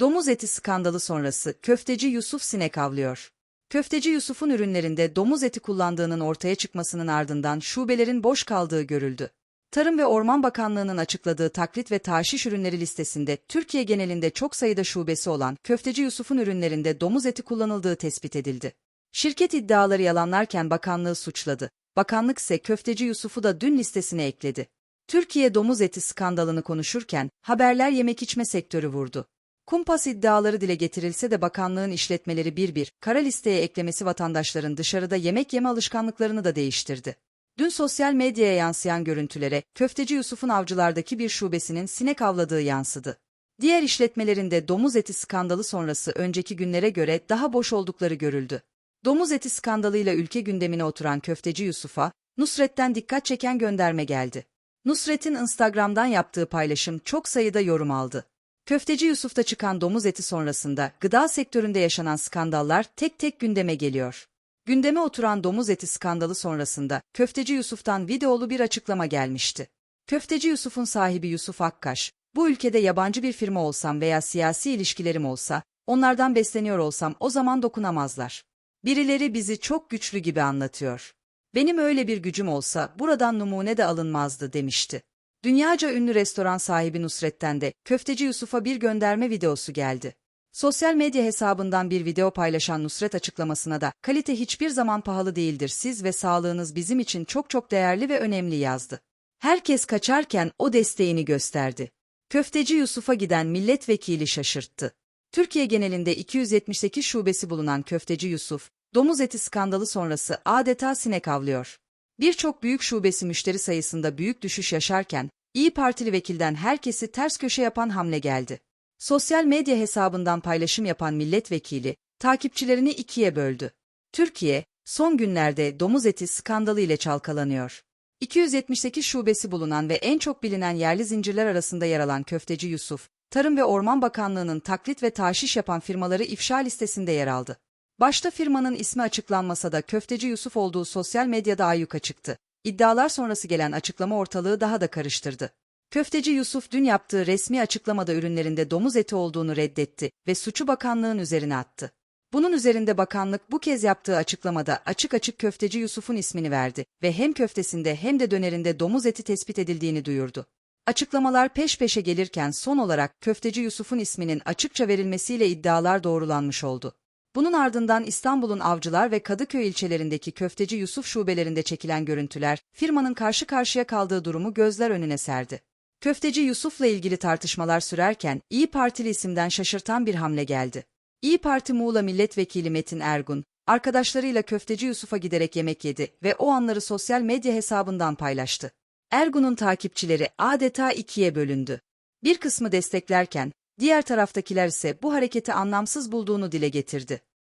Domuz eti skandalı sonrası köfteci Yusuf sinek avlıyor. Köfteci Yusuf'un ürünlerinde domuz eti kullandığının ortaya çıkmasının ardından şubelerin boş kaldığı görüldü. Tarım ve Orman Bakanlığı'nın açıkladığı taklit ve taşiş ürünleri listesinde Türkiye genelinde çok sayıda şubesi olan Köfteci Yusuf'un ürünlerinde domuz eti kullanıldığı tespit edildi. Şirket iddiaları yalanlarken bakanlığı suçladı. Bakanlık ise Köfteci Yusuf'u da dün listesine ekledi. Türkiye domuz eti skandalını konuşurken haberler yemek içme sektörü vurdu. Kumpas iddiaları dile getirilse de bakanlığın işletmeleri bir bir kara listeye eklemesi vatandaşların dışarıda yemek yeme alışkanlıklarını da değiştirdi. Dün sosyal medyaya yansıyan görüntülere Köfteci Yusuf'un avcılardaki bir şubesinin sinek avladığı yansıdı. Diğer işletmelerinde domuz eti skandalı sonrası önceki günlere göre daha boş oldukları görüldü. Domuz eti skandalıyla ülke gündemine oturan Köfteci Yusuf'a, Nusret'ten dikkat çeken gönderme geldi. Nusret'in Instagram'dan yaptığı paylaşım çok sayıda yorum aldı. Köfteci Yusuf'ta çıkan domuz eti sonrasında gıda sektöründe yaşanan skandallar tek tek gündeme geliyor. Gündeme oturan domuz eti skandalı sonrasında Köfteci Yusuf'tan videolu bir açıklama gelmişti. Köfteci Yusuf'un sahibi Yusuf Akkaş, bu ülkede yabancı bir firma olsam veya siyasi ilişkilerim olsa, onlardan besleniyor olsam o zaman dokunamazlar. Birileri bizi çok güçlü gibi anlatıyor. Benim öyle bir gücüm olsa buradan numune de alınmazdı demişti. Dünyaca ünlü restoran sahibi Nusret'ten de Köfteci Yusuf'a bir gönderme videosu geldi. Sosyal medya hesabından bir video paylaşan Nusret açıklamasına da kalite hiçbir zaman pahalı değildir siz ve sağlığınız bizim için çok çok değerli ve önemli yazdı. Herkes kaçarken o desteğini gösterdi. Köfteci Yusuf'a giden milletvekili şaşırttı. Türkiye genelinde 278 şubesi bulunan Köfteci Yusuf, domuz eti skandalı sonrası adeta sinek avlıyor. Birçok büyük şubesi müşteri sayısında büyük düşüş yaşarken, İyi Partili vekilden herkesi ters köşe yapan hamle geldi. Sosyal medya hesabından paylaşım yapan milletvekili, takipçilerini ikiye böldü. Türkiye, son günlerde domuz eti skandalı ile çalkalanıyor. 278 şubesi bulunan ve en çok bilinen yerli zincirler arasında yer alan Köfteci Yusuf, Tarım ve Orman Bakanlığı'nın taklit ve taşiş yapan firmaları ifşa listesinde yer aldı. Başta firmanın ismi açıklanmasa da Köfteci Yusuf olduğu sosyal medyada ayyuka çıktı. İddialar sonrası gelen açıklama ortalığı daha da karıştırdı. Köfteci Yusuf dün yaptığı resmi açıklamada ürünlerinde domuz eti olduğunu reddetti ve suçu bakanlığın üzerine attı. Bunun üzerinde bakanlık bu kez yaptığı açıklamada açık açık Köfteci Yusuf'un ismini verdi ve hem köftesinde hem de dönerinde domuz eti tespit edildiğini duyurdu. Açıklamalar peş peşe gelirken son olarak Köfteci Yusuf'un isminin açıkça verilmesiyle iddialar doğrulanmış oldu. Bunun ardından İstanbul'un Avcılar ve Kadıköy ilçelerindeki Köfteci Yusuf şubelerinde çekilen görüntüler, firmanın karşı karşıya kaldığı durumu gözler önüne serdi. Köfteci Yusuf'la ilgili tartışmalar sürerken İyi Partili isimden şaşırtan bir hamle geldi. İyi Parti Muğla Milletvekili Metin Ergun, arkadaşlarıyla Köfteci Yusuf'a giderek yemek yedi ve o anları sosyal medya hesabından paylaştı. Ergun'un takipçileri adeta ikiye bölündü. Bir kısmı desteklerken, diğer taraftakiler ise bu hareketi anlamsız bulduğunu dile getirdi.